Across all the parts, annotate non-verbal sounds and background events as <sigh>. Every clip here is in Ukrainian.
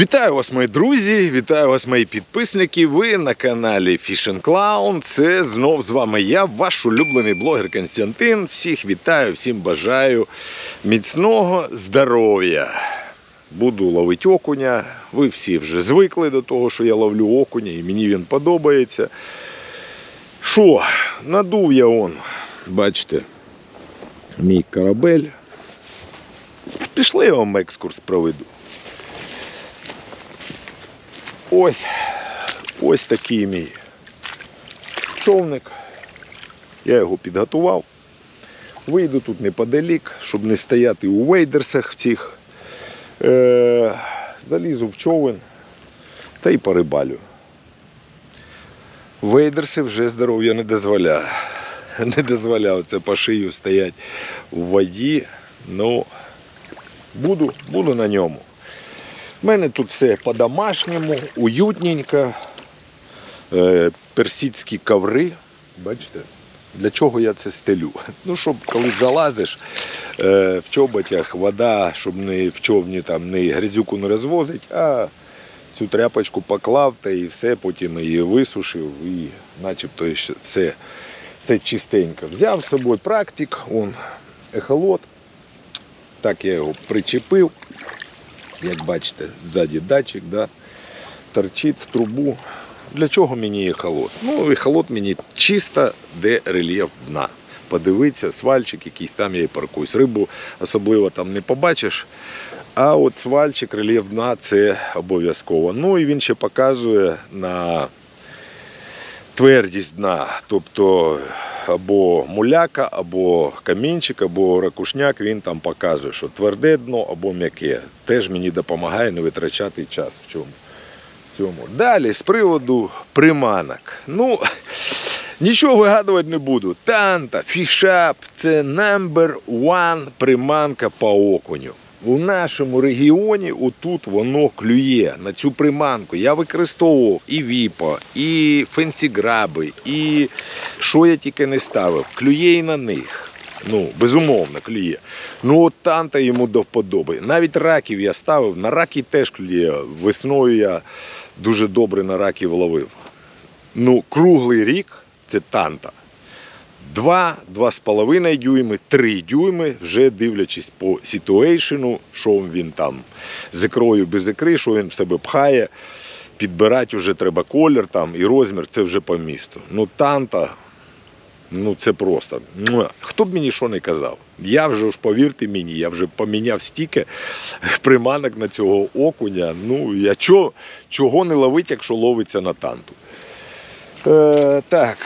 Вітаю вас, мої друзі! Вітаю вас, мої підписники. Ви на каналі Fishing Clown. Це знов з вами я, ваш улюблений блогер Константин. Всіх вітаю, всім бажаю міцного здоров'я. Буду ловити окуня. Ви всі вже звикли до того, що я ловлю окуня, і мені він подобається. Що, надув я он, бачите, мій корабель. Пішли я вам екскурс проведу. Ось ось такий мій човник. Я його підготував. Вийду тут неподалік, щоб не стояти у вейдерсах цих. Е, залізу в човен та й порибалю. Вейдерси вже здоров'я не <laughs> дозволяє. Не дозволяв це по шию стоять в воді. Ну, буду, буду на ньому. У мене тут все по-домашньому, уютненько. Е, персидські коври. Бачите? Для чого я це стелю? <laughs> Ну, щоб коли залазиш е, в чоботях, вода, щоб не в човні там не грязюку не розвозить, а цю тряпочку поклав та і все, потім її висушив і начебто це, це чистенько. Взяв з собою практик, он ехолот. Так я його причепив. Як бачите, ззаді датчик, да, торчить в трубу. Для чого мені ехолот? Ну, ехолот мені чисто, де рельєф дна. Подивитися, свальчик якийсь там я і паркуюсь. Рибу особливо там не побачиш. А от свальчик, рельєф дна це обов'язково. Ну і він ще показує на твердість дна. Тобто або муляка, або камінчик, або ракушняк, він там показує, що тверде дно або м'яке. Теж мені допомагає не витрачати час в чому. цьому. Далі з приводу приманок. Ну, <laughs> нічого вигадувати не буду. Танта, фішап це number one приманка по окуню. У нашому регіоні отут воно клює на цю приманку. Я використовував і віпо, і фенсіграби, і що я тільки не ставив. Клює і на них. Ну, безумовно, клює. Ну, от танта йому до вподоби. Навіть раків я ставив, на раки теж клює. Весною я дуже добре на раків ловив. Ну, круглий рік це танта. 2, 2,5 дюйми, 3 дюйми, вже дивлячись по ситуейшену, що він там з ікрою без ікри, що він в себе пхає. Підбирати вже треба колір там і розмір, це вже по місту. Ну, танта, ну це просто. Хто б мені що не казав? Я вже ж повірте мені, я вже поміняв стільки приманок на цього окуня. Ну, я чого, чого не ловить, якщо ловиться на танту. Е, так,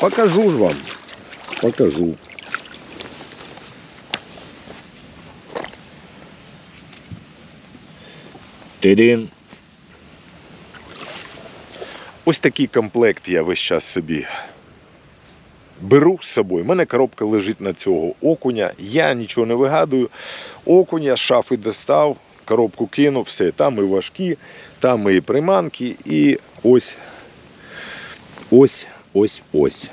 покажу ж вам. Покажу. Тидин. Ось такий комплект я весь час собі беру з собою. У мене коробка лежить на цього окуня. Я нічого не вигадую. Окуня з шафи достав, коробку кинув, все. Там і важкі, там і приманки, і ось, ось, ось, ось.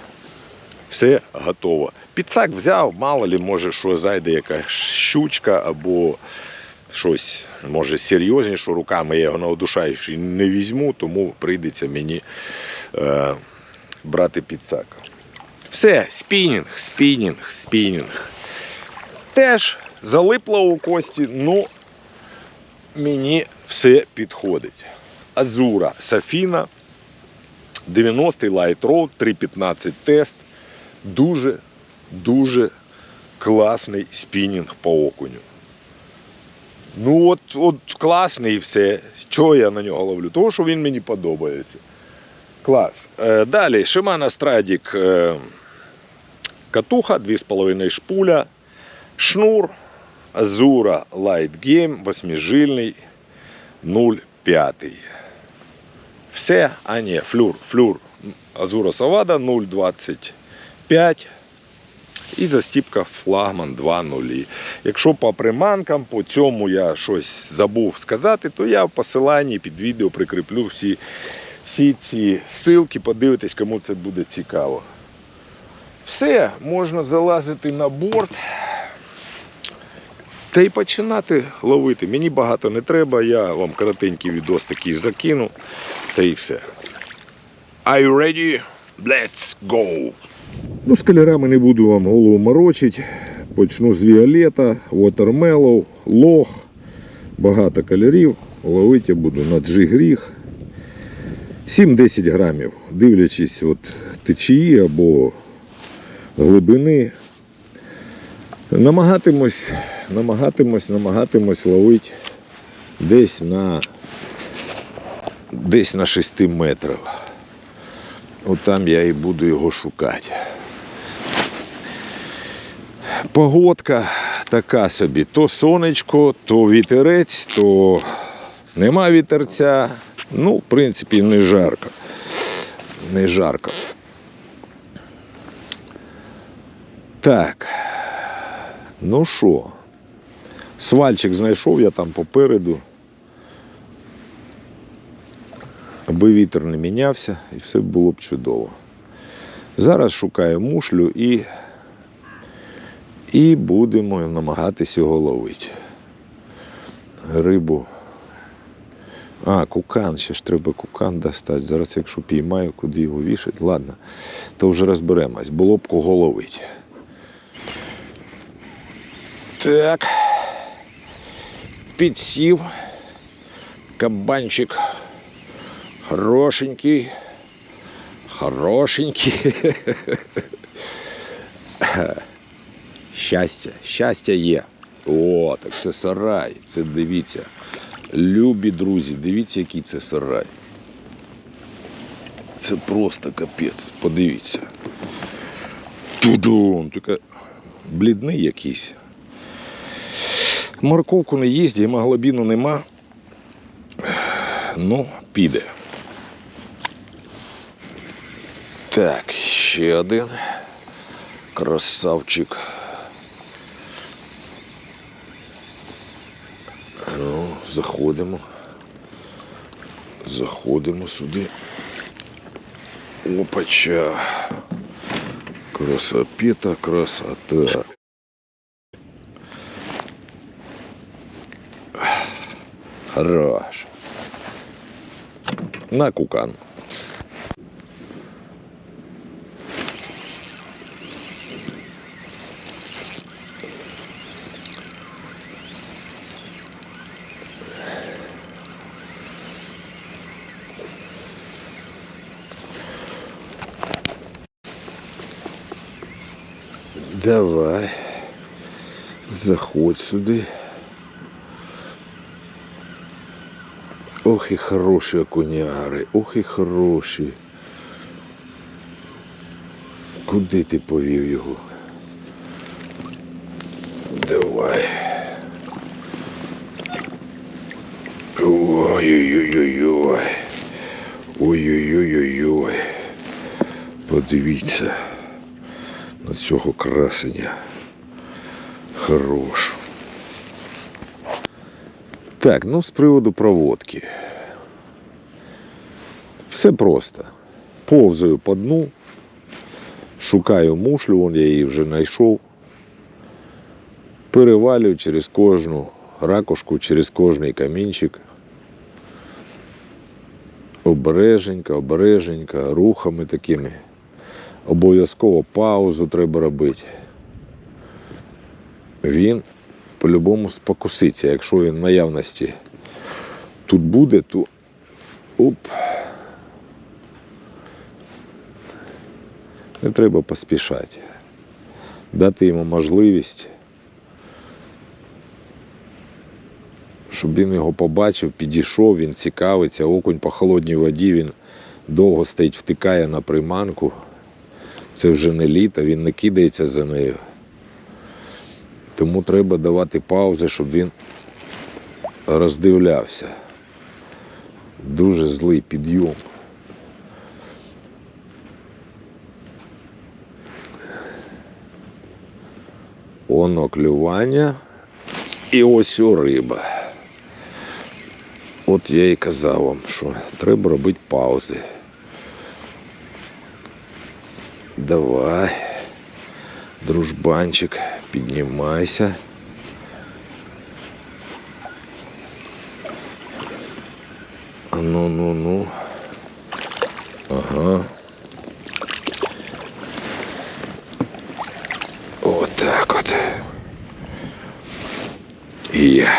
Все готово. Підсак взяв, мало ли, може, що зайде якась щучка або щось, може, серйозніше руками я його на одушаючий не візьму, тому прийдеться мені е, брати підсак. Все, спінінг, спінінг, спінінг. Теж залипло у кості, ну мені все підходить. Азура Сафіна, 90-й Light Road, 3.15 тест. Дуже, дуже класний спінінг по окуню. Ну от, от класний і все. Чого я на нього ловлю? Того, що він мені подобається. Клас. Е, далі Shimano Stradic е, катуха, 2,5 шпуля, шнур, Azura Light Game, восьмижильний 0,5. Все, а ні, флюр, флюр Азура Савада 0,25 і застіпка флагман 2.0. Якщо по приманкам, по цьому я щось забув сказати, то я в посиланні під відео прикріплю всі, всі ці ссылки, подивитись, кому це буде цікаво. Все, можна залазити на борт. Та й починати ловити. Мені багато не треба, я вам коротенький відос такий закину, та й все. Are you ready? Let's go! Ну, з кольорами не буду вам голову морочити. Почну з Віолета, Watermellow, Лох. Багато кольорів. Ловити я буду на джигріг. 7-10 грамів, дивлячись от течії або глибини. Намагатимось, намагатимось, намагатимось ловити десь на десь на 6 метрів. От там я і буду його шукати. Погодка така собі. То сонечко, то вітерець, то нема вітерця. Ну, в принципі, не жарко. Не жарко. Так. Ну що, свальчик знайшов я там попереду. Аби вітер не мінявся і все було б чудово. Зараз шукаю мушлю і, і будемо намагатись його ловити. Рибу. А, кукан, ще ж треба кукан достати. Зараз, якщо піймаю, куди його вішати, ладно, то вже розберемось. Було б кого ловити. Так. Підсів. Кабанчик. Хорошенький. Хорошенький. <laughs> Щастя, щастя є. О, так це сарай. Це дивіться. Любі друзі, дивіться, який це сарай. Це просто капець. Подивіться. Тудун, тільки блідний якийсь. Морковку не їсть, гемоглобіну нема. Ну, піде. Так, ще один. Красавчик. Ну, заходимо. Заходимо сюди. Опача. Красопета, красота. Хорош. На кукан. Давай. Заходь сюди. Ох і хороші окуняри, ох і хороші. Куди ти повів його? Давай. Ой-ой-ой-ой-ой. Ой-ой-ой-ой-ой. Подивіться на цього красення. Хорош. Так, ну з приводу проводки. Все просто. Повзаю по дну, шукаю мушлю, вон я її вже знайшов. Перевалюю через кожну ракушку, через кожний камінчик. Обереженько, обереженько, рухами такими. Обов'язково паузу треба робити. Він по-любому спокуситься, якщо він наявності тут буде, то оп. Не треба поспішати. Дати йому можливість, щоб він його побачив, підійшов, він цікавиться, окунь по холодній воді, він довго стоїть, втикає на приманку. Це вже не літо, він не кидається за нею. Тому треба давати паузи, щоб він роздивлявся. Дуже злий підйом. Оно клювання. І ось у риба. От я і казав вам, що треба робити паузи. Давай, дружбанчик, піднімайся. Ну-ну-ну. Ага. Є.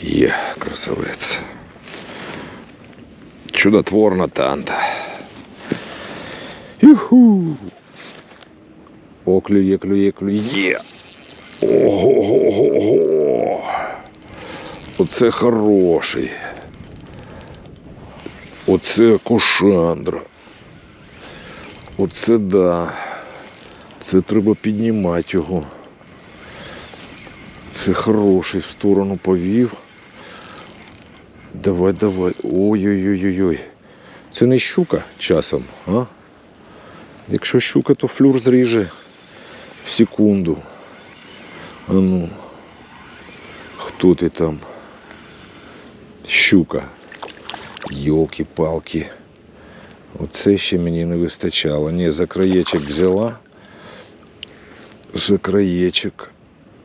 Є, красавець. Чудотворна танта. Юху. О, клює, клює, клює. Ого-го-го-го. Оце хороший. Оце кошандра. Оце да. Це треба піднімати його. Це хороший в сторону повів. Давай, давай. Ой-ой-ой-ой. Це не щука часом, а? Якщо щука, то флюр зріже в секунду. А ну. Хто ти там? Щука. Йолки-палки. Оце ще мені не вистачало. Ні, за краєчок взяла. За краєчок.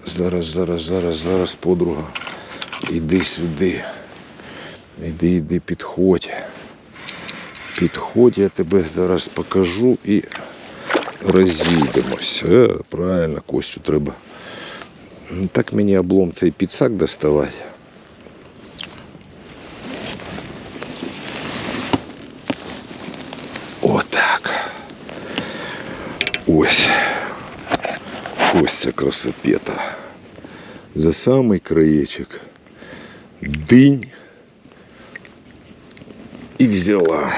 Зараз, зараз, зараз, зараз, подруга. Іди сюди. Іди, іди, підходь. Підходь, я тебе зараз покажу і розійдемось. Е, правильно, Костю треба. Так мені облом цей підсак доставати. Отак. Ось. Ось ця красопета. За самий краєчок. Динь. І взяла.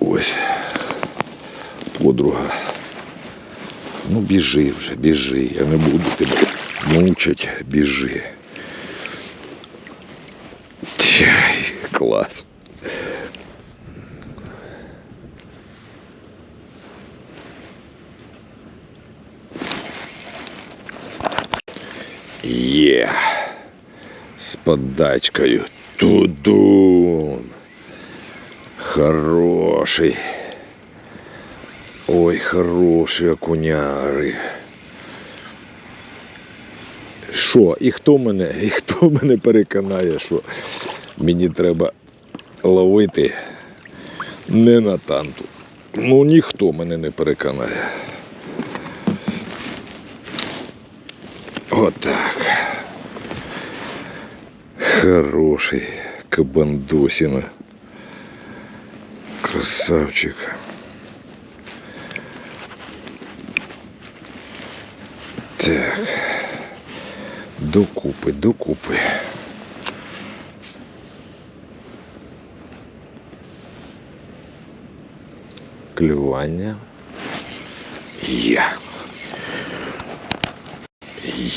Ось. Подруга. Ну біжи вже, біжи. Я не буду тебе мучить, біжи. Чай, клас. Є. З подачкою. Тудун. Хороший. Ой, хороші окуняри. Що, і хто мене, і хто мене переконає, що мені треба ловити не на танту. Ну ніхто мене не переконає. Отак. Хороший кабандосина. Красавчик. Так. Докупи, докупи. Клювання. Є.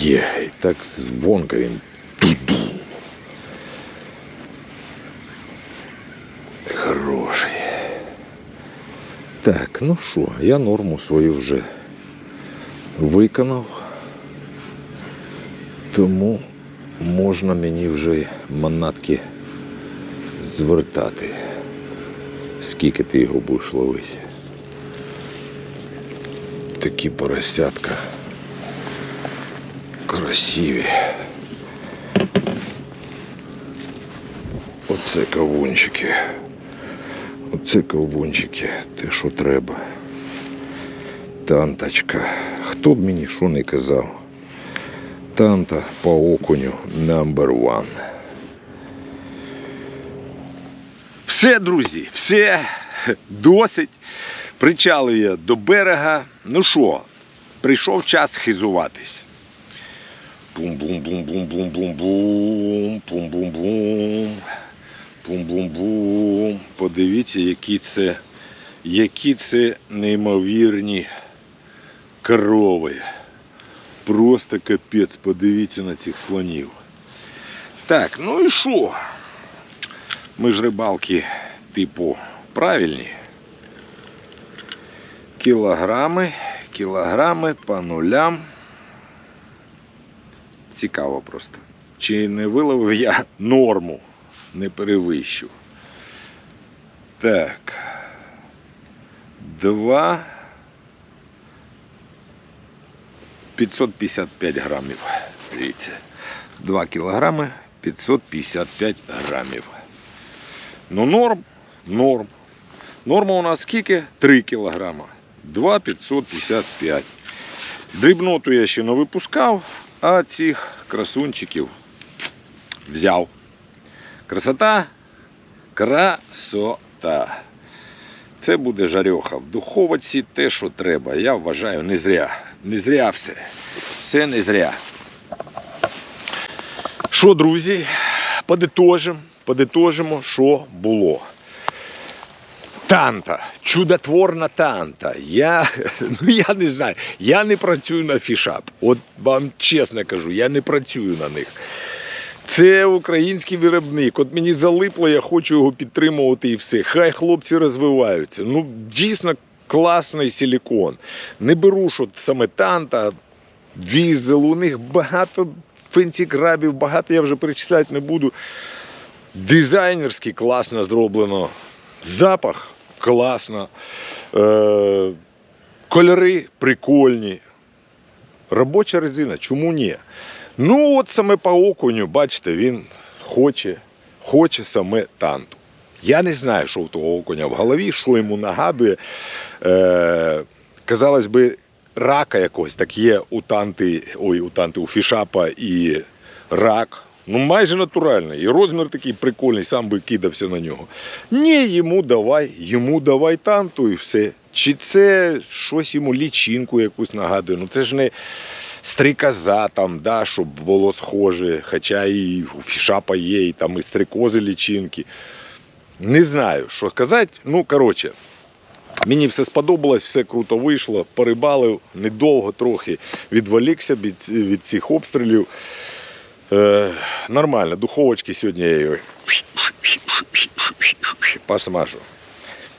Є. І так звонко він. Хороший. Так, ну що, я норму свою вже виконав. Тому можна мені вже манатки звертати. Скільки ти його будеш ловити? Такі поросятка. Красиві. Оце кавунчики. Оце кавунчики, те, що треба. Танточка. Хто б мені що не казав? Танта по окуню number one. Все, друзі, все досить. Причалив я до берега. Ну що, прийшов час хизуватись. Бум-бум-бум-бум-бум-бум-бум. Бум-бум-бум. Бум-бум-бум. Подивіться, які це, які це неймовірні корови. Просто капець, подивіться на цих слонів. Так, ну і що? Ми ж рибалки, типу, правильні. Кілограми, кілограми по нулям. Цікаво просто. Чи не виловив я норму, не перевищив. Так. Два. 555 грамів. Дивіться. 2 кілограми 555 грамів. Ну, норм, норм. Норма у нас скільки? 3 кілограма. 2 555. Дрібноту я ще не випускав, а цих красунчиків взяв. Красота? Красота. Це буде жарьоха. В духовці те, що треба. Я вважаю, не зря. Не зря все. Все не зря. Що, друзі, подитожимо, подитожимо, що було. Танта, чудотворна танта. Я, <laughs> ну я не знаю, я не працюю на фішап. От вам чесно кажу, я не працюю на них. Це український виробник. От мені залипло, я хочу його підтримувати і все. Хай хлопці розвиваються. Ну, дійсно класний силікон. Не беру, що саме танта, візел, у них багато фенсі-крабів, багато я вже перечисляти не буду. Дизайнерськи класно зроблено. Запах класно. Е, кольори прикольні. Робоча резина, чому ні? Ну, от саме по окуню, бачите, він хоче, хоче саме танту. Я не знаю, що в того окуня в голові, що йому нагадує. Е, казалось би, рака якогось, так є у танти, ой, у танти, у фішапа і рак. Ну, майже натуральний. І розмір такий прикольний, сам би кидався на нього. Ні, йому давай, йому давай танту і все. Чи це щось йому лічинку якусь нагадує? Ну це ж не стрикоза там, да, щоб було схоже, хоча і у фішапа є, і там і стрикози лічинки. Не знаю, що сказати. Ну, коротше, мені все сподобалось, все круто вийшло, порибалив недовго трохи відволікся від, від цих обстрілів. Е, нормально, духовочки сьогодні я її посмажу.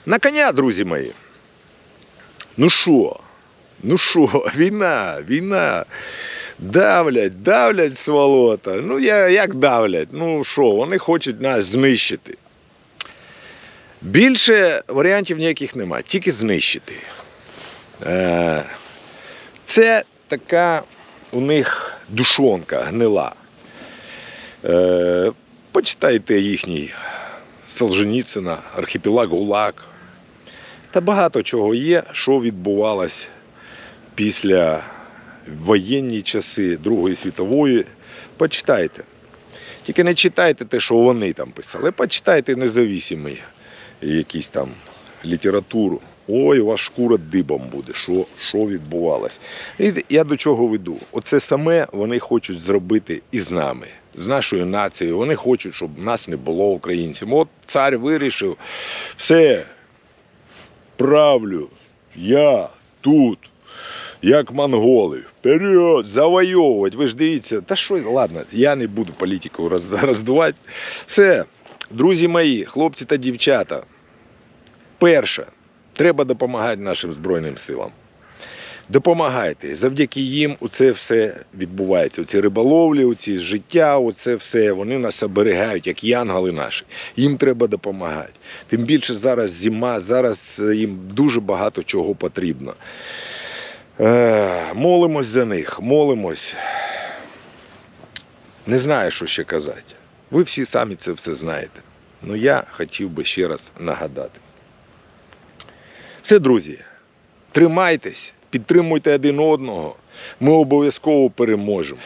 На коня, друзі мої. Ну що? Ну що, <laughs> війна, війна. Давлять, давлять сволота. Ну, я, як давлять? Ну що, вони хочуть нас знищити. Більше варіантів ніяких немає, тільки знищити. Е, Це така у них душонка гнила. Е, Почитайте їхній Солженіцина, архіпелаг ГУЛАГ. Та багато чого є, що відбувалось після воєнні часи Другої світової. Почитайте. Тільки не читайте те, що вони там писали. Почитайте независимі якісь там літературу. Ой, у вас шкура дибом буде, що, що відбувалось. Я до чого веду? Оце саме вони хочуть зробити і з нами, з нашою нацією. Вони хочуть, щоб нас не було українців. От цар вирішив, все, правлю, я тут, як монголи, вперед, завойовувати. Ви ж дивіться, та що, ладно, я не буду політику роз- роздувати. Все, друзі мої, хлопці та дівчата. Перше, треба допомагати нашим Збройним силам. Допомагайте. Завдяки їм у це все відбувається. Оці риболовлі, оці життя, оце все, вони нас оберігають, як янголи наші. Їм треба допомагати. Тим більше зараз зима, зараз е, їм дуже багато чого потрібно. Е, молимось за них, молимось. Не знаю, що ще казати. Ви всі самі це все знаєте. Ну я хотів би ще раз нагадати. Все, друзі, тримайтесь, підтримуйте один одного. Ми обов'язково переможемо.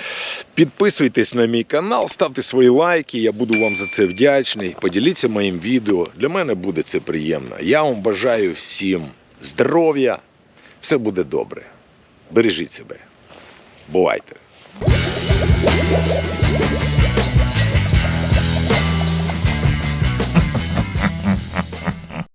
Підписуйтесь на мій канал, ставте свої лайки. Я буду вам за це вдячний. Поділіться моїм відео. Для мене буде це приємно. Я вам бажаю всім здоров'я. Все буде добре. Бережіть себе. Бувайте!